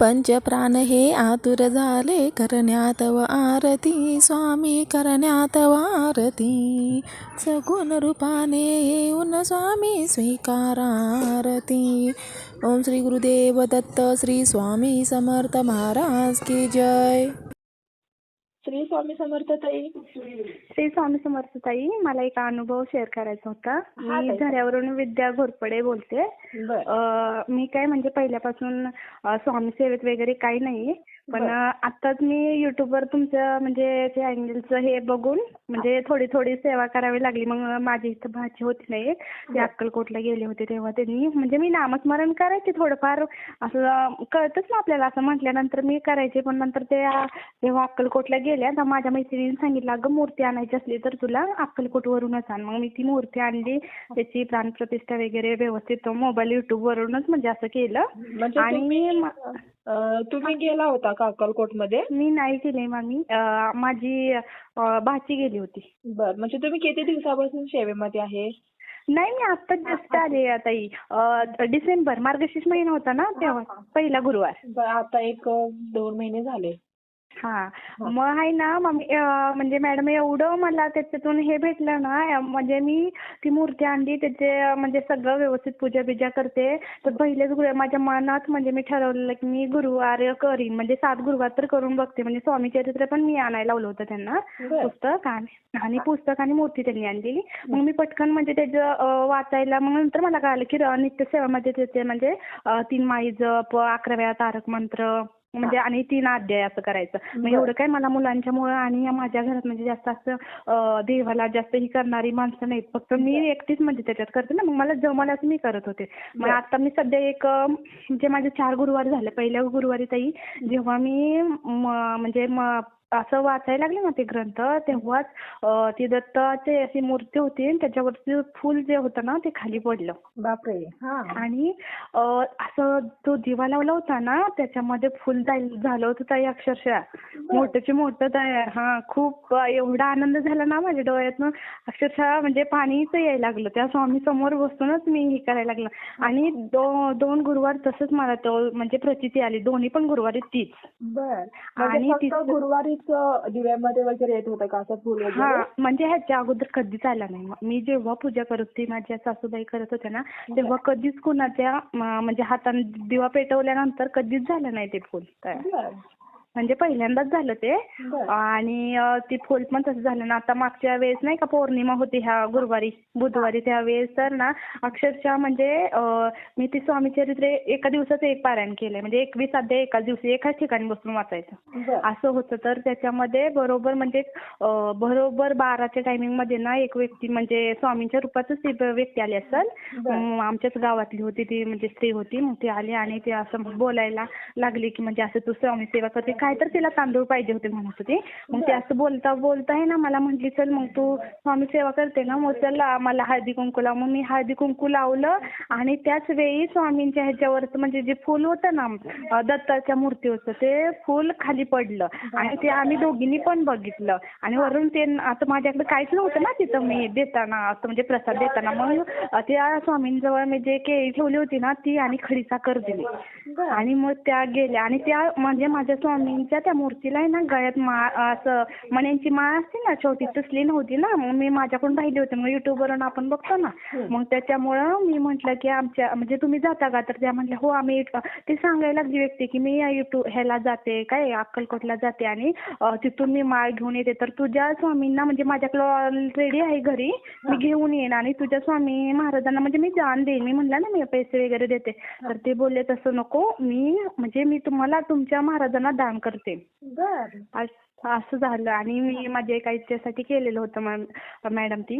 पंचप्राण हे आतुर झाले करण्यात व आरती. स्वामी करण्यात व आरती. सगुण रूपाने येऊन स्वामी स्वीकारारती. ओम श्री गुरुदेव दत्त श्री स्वामी समर्थ महाराज की जय. श्री स्वामी समर्थ ताई. श्री स्वामी समर्थ ताई मला एक अनुभव शेअर करायचा होता. हा, मी ताई. झऱ्यावरून विद्या घोरपडे बोलते. बर. अ, मी काय म्हणजे पहिल्यापासून अ, स्वामी सेवेत वगैरे काही नाही. पण आत्ताच मी युट्यूबवर तुमचं म्हणजे ते अँगलचं हे बघून म्हणजे थोडी थोडी सेवा करावी लागली. मग माझी इथं भाची होती नाही एक ते. अक्कलकोटला गेले होते तेव्हा त्यांनी. म्हणजे मी नामस्मरण करायचे थोडंफार असं कळतच ना आपल्याला असं म्हटल्यानंतर मी करायचे. पण नंतर ते तेव्हा अक्कलकोटला गेल्या तर माझ्या मैत्रिणीने सांगितलं अगं मूर्ती आणायची असली तर तुला अक्कलकोटवरूनच आण. मग मी ती मूर्ती आणली. त्याची प्राणप्रतिष्ठा वगैरे व्यवस्थित मोबाईल युट्यूब वरूनच म्हणजे असं केलं. म्हणजे आणि तुम्ही गेला होता का अक्कलकोटमध्ये मी नाही केले मामी. अं, माझी अं, भाची गेली होती. बर म्हणजे तुम्ही किती दिवसापासून सेवेमध्ये आहे? नाही मी आता जस्ट आले ताई. अं, डिसेंबर मार्गशीर्ष महिना होता ना तेव्हा पहिला गुरुवार. बर आता एक अं, दोन महिने झाले. हा. मग आहे ना म्हणजे मॅडम एवढं मला त्याच्यातून हे भेटलं ना म्हणजे मी ती मूर्ती आणली त्याचे म्हणजे सगळं व्यवस्थित पूजा बिजा करते. तर पहिलेच गुरु माझ्या मनात म्हणजे मी ठरवलेलं की मी गुरुवार करीन म्हणजे सात गुरुवार तर करून बघते. म्हणजे स्वामी चरित्र पण मी आणायला लावलं होतं त्यांना. पुस्तक आणि पुस्तक आणि मूर्ती त्यांनी आणलेली मग मी पटकन म्हणजे त्याचं वाचायला मग नंतर मला कळालं की नित्यसेवामध्ये त्याचे म्हणजे तीन माळी जप अकरा वेळा तारक मंत्र म्हणजे आणि तीन अध्याय असं करायचं. मग. एवढं काय मला मुलांच्यामुळं आणि माझ्या घरात म्हणजे जास्त असं देवाला जास्त ही करणारी माणसं नाहीत. फक्त मी एकटीच म्हणजे त्याच्यात करते ना. मग मला असं मी करत होते. मग. आता मी सध्या एक अं, जे माझे चार गुरुवार झाले. पहिल्या गुरुवारी ताई जेव्हा मी म- म्हणजे असं वाचायला लागले ना ते ग्रंथ तेव्हाच ती दत्ताची अशी मूर्ती होती आणि त्याच्यावरती फुल जे होतं ना ते खाली पडलं. बापरे हा. आणि असं जो दिवा लावला होता ना त्याच्यामध्ये फुल झालं होतं ताई अक्षरशः. मोठंची मोठं तयार हा खूप एवढा आनंद झाला ना माझ्या डोळ्यातनं. अक्षरशः म्हणजे पाणीच यायला लागलं. त्या स्वामी समोर बसूनच मी हे करायला लागलं. आणि दोन गुरुवार तसंच मला तो म्हणजे प्रचिती आली. दोन्ही पण गुरुवारी तीच. बर. आणि म्हणजे दिव्यामध्ये वगैरे येत होतं का? असं फुल हा वगैरे म्हणजे ह्याच्या अगोदर कधीच आला नाही. मी जेव्हा पूजा करत होती माझ्या सासूबाई करत होत्या ना तेव्हा कधीच कुणाच्या म, म्हणजे हाताने दिवा पेटवल्यानंतर कधीच झालं नाही ते फुल तयार. बर. म्हणजे पहिल्यांदाच झालं ते. आणि ती फुल पण तसं झालं ना. आता मागच्या वेळेस नाही का पौर्णिमा होती ह्या गुरुवारी बुधवारी त्यावेळेस तर ना अक्षरशः म्हणजे मी ती स्वामी चरित्र एका दिवसाचं एक पारायण केलंय. म्हणजे एकवीस अध्याय एकाच दिवशी एकाच ठिकाणी बसून वाचायचं. असं होतं. तर त्याच्यामध्ये बरोबर म्हणजे बरोबर बाराच्या टायमिंगमध्ये ना एक व्यक्ती म्हणजे स्वामींच्या रूपातच ती व्यक्ती आली असेल. आमच्याच गावातली होती ती म्हणजे स्त्री होती. मग ती आली आणि ती असं बोलायला लागली की म्हणजे असं तू स्वामी सेवा करते. काय तर तिला तांदूळ पाहिजे होते म्हणत होती. मग ती असं बोलता बोलता आहे ना मला म्हटली चल मग तू स्वामी सेवा करते ना मग चल मला हळदी कुंकू लाव. मग मी हळदी कुंकू लावलं आणि त्याच वेळी स्वामींच्या ह्याच्यावरचं म्हणजे जे फुल होतं ना दत्ताच्या मूर्तीवरचं ते फुल खाली पडलं. आणि ते आम्ही दोघींनी पण बघितलं. आणि वरून ते आता माझ्याकडे काहीच नव्हतं ना तिथं मी देताना असं म्हणजे प्रसाद देताना. मग त्या स्वामींजवळ मी जे केळी ठेवली होती ना ती आणि खडी साखर दिली. आणि मग त्या गेल्या. आणि त्या म्हणजे माझ्या स्वामींच्या त्या मूर्तीला आहे ना गळ्यात माळ असं मण्यांची माळ असते ना छोटी तसली नव्हती ना. मग मी माझ्याकडून पाहिली होती. मग युट्यूबवरून आपण बघतो ना. मग त्याच्यामुळं मी म्हटलं की आमच्या म्हणजे तुम्ही जाता का? तर त्या म्हटल्या हो आम्ही ते सांगायला लागली व्यक्ती की मी या युट्यूब ह्याला जाते. काय? अक्कलकोटला जाते आणि तिथून मी माळ घेऊन येते. तर तुझ्या स्वामींना म्हणजे माझ्याकडे ऑलरेडी आहे घरी. मी घेऊन येईन आणि तुझ्या स्वामी महाराजांना म्हणजे मी दान देईन. मी म्हणलं ना मी पैसे वगैरे देते. तर ते बोलले तसं नको. मी म्हणजे मी तुम्हाला तुमच्या महाराजांना दान करते. अस- झालं. आणि मी माझ्या एका इच्छेसाठी केलेलं होतं मॅडम ती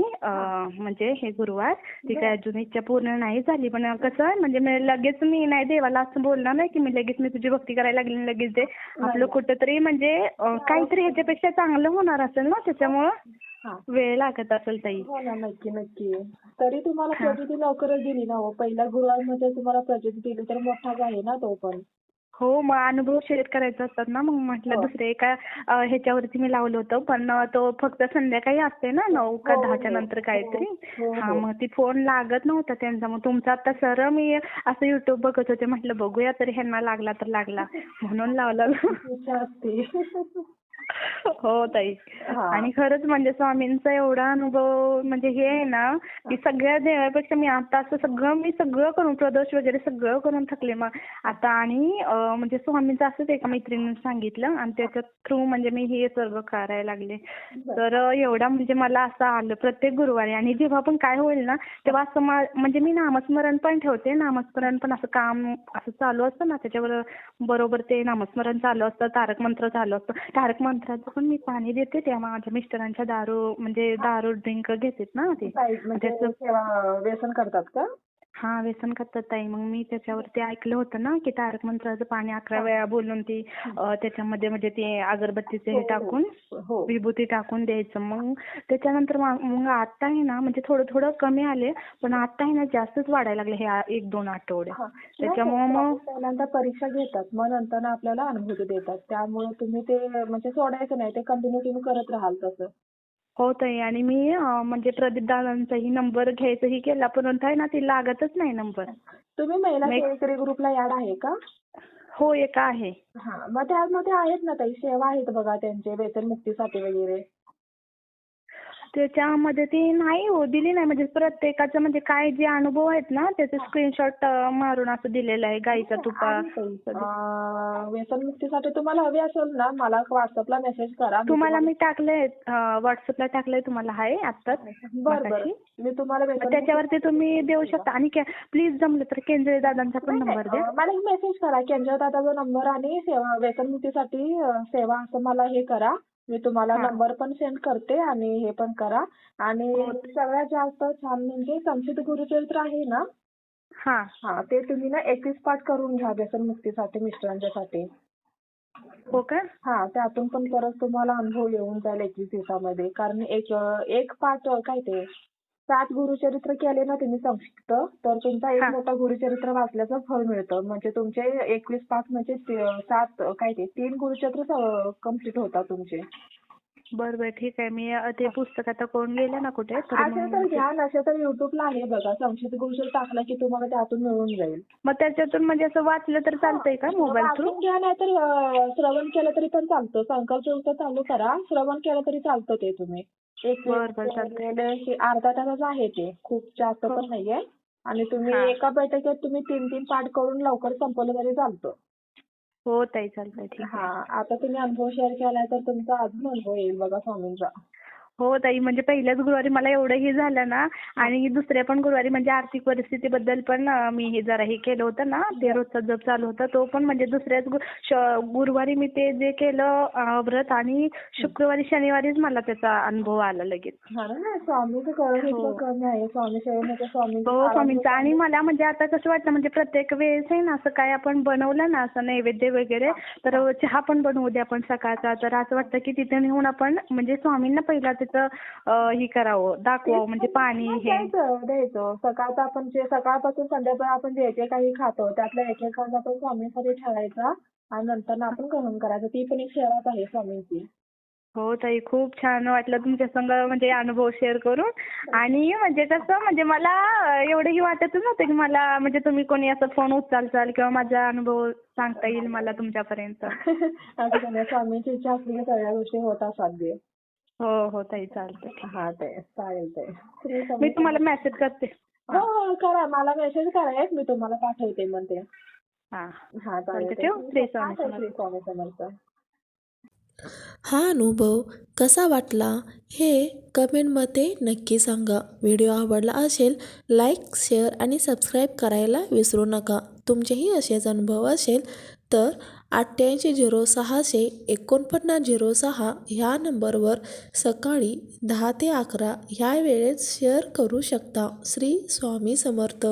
म्हणजे हे गुरुवार. ती काय अजून इच्छा पूर्ण नाही झाली. पण कसं आहे म्हणजे मी लगेच मी नाही देवाला असं बोलणार नाही की मी लगेच मी तुझी भक्ती करायला लागली आणि लगेच दे. आपलं कुठंतरी म्हणजे काहीतरी ह्याच्यापेक्षा चांगलं होणार असेल ना त्याच्यामुळं वेळ लागत असेल ताई. हो ना नक्की नक्की. तरी तुम्हाला प्रचिती लवकरच दिली ना हो. पहिल्या गुरुवारमध्ये तुम्हाला प्रचिती दिली तर मोठाच आहे ना तो पण. हो मग अनुभव शेअर करायचे असतात ना मग म्हटलं हो. दुसऱ्या एका अ, ह्याच्यावरती मी लावलं होतं पण तो फक्त संध्याकाळी असते ना नऊ का हो, दहाच्या हो. नंतर काहीतरी हो, हा हो. मग ती फोन लागत नव्हता त्यांचा मग तुमचा आता सर मी असं युट्यूब बघत होते म्हटलं बघूया तरी ह्यांना लागला तर लागला म्हणून लावला इच्छा असते हो ताई. आणि खरंच म्हणजे स्वामींचा एवढा अनुभव म्हणजे हे आहे ना की सगळ्या देवापेक्षा मी आता असं सगळं मी सगळं करून प्रदोष वगैरे सगळं करून थकले मग. आता आणि म्हणजे स्वामींचं असंच एका मैत्रिणीने सांगितलं आणि त्याच्या थ्रू म्हणजे मी हे सर्व करायला लागले. तर एवढा म्हणजे मला असं आलं प्रत्येक गुरुवारी. आणि जेव्हा पण काय होईल ना तेव्हा असं म्हणजे मी नामस्मरण पण ठेवते. नामस्मरण पण असं काम असं चालू असतं ना त्याच्यावर बरोबर ते नामस्मरण चालू असतं तारक मंत्र चालू असतं. तारक मंत्राचं पण मी पाणी देते. त्या माझ्या मिस्टरांच्या दारू म्हणजे दारू ड्रिंक घेतात ना ते. म्हणजे त्याचं- व्यसन करतात का? हा व्यसन करतात ताई. मग मी त्याच्यावरती ऐकलं होतं ना की तारक मंत्राचं पाणी अकरा वेळा बोलून ती त्याच्यामध्ये म्हणजे ते अगरबत्तीचे हे हो, हो. टाकून हो. विभूती टाकून द्यायचं. मग त्याच्यानंतर मग आता आहे ना म्हणजे थोडं थोडं कमी आले पण आता आहे ना जास्तच वाढायला लागले हे एक दोन आठवडे. त्याच्यामुळे मग पहिल्यांदा परीक्षा घेतात मग नंतर आपल्याला अनुभूती देतात. त्यामुळे तुम्ही ते म्हणजे सोडायचं नाही ते कंटिन्यू तुम्ही करत राहाल तसं. हो ताई आणि मी म्हणजे प्रदीप दादांचाही नंबर घ्यायचाही केला परंतु आहे ना ती लागतच नाही नंबर. तुम्ही महिला नाही. सेवेकरी ग्रुपला ऍड आहे का? हो एक आहे. हा मग त्यामध्ये आहेत ना ताई सेवा आहेत बघा त्यांचे व्यसन मुक्तीसाठी वगैरे. त्याच्यामध्ये ती नाही हो दिली नाही. म्हणजे प्रत्येकाचं म्हणजे काय जे अनुभव आहेत ना त्याचे स्क्रीनशॉट मारून असं दिलेलं आहे गाईचा तुपा. अं, व्यसन मुक्तीसाठी तुम्हाला हवी असेल ना मला व्हॉट्सअपला मेसेज करा. मी तुम्हाला मी टाकलंय व्हॉट्सअपला टाकलंय तुम्हाला आहे आत्ताच बरं बरं. मगाशी. मी तुम्हाला व्यसन त्याच्यावरती तुम्ही देऊ शकता. आणि प्लीज जमलं तर केंद्रे दादांचा पण नंबर द्या. अं, मला एक मेसेज करा. केंद्र दादाचा नंबर आणि सेवा व्यसन मुक्तीसाठी अं, सेवा असं मला हे करा. मी तुम्हाला. नंबर पण सेंड करते आणि हे पण करा. आणि हो. सगळ्यात जास्त छान म्हणजे संक्षिप्त गुरुचरित्र आहे ना? हा. हा ते तुम्ही ना एकवीस पाठ करून घ्या व्यसन मुक्तीसाठी मिस्टरांच्यासाठी. हो का? हा त्यातून पण परत तुम्हाला अनुभव येऊन जाईल एकवीस दिवसामध्ये. कारण एक एक पाठ काय ते? सात गुरुचरित्र केले ना तुम्ही संक्षिप्त तर तुमचा एक. मोठा गुरुचरित्र वाचल्याचं फळ मिळतं म्हणजे तुमचे एकवीस पाठ म्हणजे सात काय ते तीन गुरुचरित्र कंप्लीट होतात तुमचे बरं बरं ठीक आहे. मी ते पुस्तक आता कोण गेलं ना कुठे? तर तर मग घ्या तर युट्यूबला आहे बघा. संक्षिप्त गुरुचरित्र टाकलं की तुम्हाला त्यातून मिळून जाईल. मग त्याच्यातून म्हणजे असं वाचलं तर चालतंय का मोबाईल थ्रू वाचून घ्या नाहीतर अं, श्रवण केलं तरी पण चालतं. संकल्प युक्त चालू करा. श्रवण केलं तरी चालतं ते तुम्ही. एक बरं, बरं, चालतंय. वेळ अर्धा तासाचं आहे ते. खूप जास्त हो. पण नाहीये. आणि तुम्ही हा. एका बैठकीत तुम्ही तीन तीन पाठ करून लवकर संपवलं तरी चालतं. हो ताई चालतंय ठीक आहे. हा आता तुम्ही अनुभव शेअर केलाय तर तुमचा अजून अनुभव येईल बघा स्वामींचा. हो ताई म्हणजे पहिल्याच गुरुवारी मला एवढं हे झालं ना आणि दुसऱ्या पण गुरुवारी म्हणजे आर्थिक परिस्थितीबद्दल पण अं, मी हे जरा हे केलं होतं ना ते रोजचा जप चालू होता तो पण म्हणजे दुसऱ्याच गु- श- गुरुवारी मी ते जे केलं अं, व्रत आणि शुक्रवारी शनिवारीच मला त्याचा अनुभव आला लगेच. हा ना नाही, स्वामीचं करून हो. इतकं कमी आहे स्वामी सेवेमध्ये स्वामींचं हो स्वामींचं. आणि मला म्हणजे आता कसं वाटतं म्हणजे प्रत्येक वेळेस आहे ना असं काय आपण बनवलं ना असं नैवेद्य वगैरे तर चहा पण बनवू दे आपण सकाळचा. तर असं वाटतं की तिथे नेऊन आपण म्हणजे स्वामींना पहिला त्याचं हे करावं दाखवावं म्हणजे पाणी हे. द्यायचं द्यायचं. सकाळचं आपण जे सकाळपासून संध्याकाळ आपण जे जे काही खातो त्यातला एक एक घास आपण स्वामींसाठी ठेवायचा आणि नंतर आपण ग्रहण करायचं. ती पण एक सेवाच आहे स्वामींची. हो ताई खूप छान वाटलं तुमच्या संग म्हणजे अनुभव शेअर करून. आणि म्हणजे कसं म्हणजे मला एवढंही वाटतच नव्हतं की मला म्हणजे तुम्ही कोणी असं फोन उचलचाल किंवा माझा अनुभव सांगता येईल मला तुमच्यापर्यंत. स्वामींची इच्छा असली की सगळ्या गोष्टी होतात साध्य हो हो ताई चालतं ठीक हा ते चालेल ते. श्री मी तुम्हाला मेसेज करते. हो हो करा. मला मेसेज करा एक. मी तुम्हाला पाठवते म्हणते हा. हा चालतं. ठेवू? हा, ताई. श्री स्वामी समर्थ हा अनुभव कसा वाटला हे कमेंटमध्ये नक्की सांगा. व्हिडिओ आवडला असेल लाईक शेअर आणि सबस्क्राईब करायला विसरू नका. तुमचेही असेच अनुभव असेल तर अठ्ठ्याऐंशी झिरो सहाशे एकोणपन्नास झिरो सहा ह्या नंबरवर सकाळी दहा ते अकरा ह्या वेळेत शेअर करू शकता. श्री स्वामी समर्थ.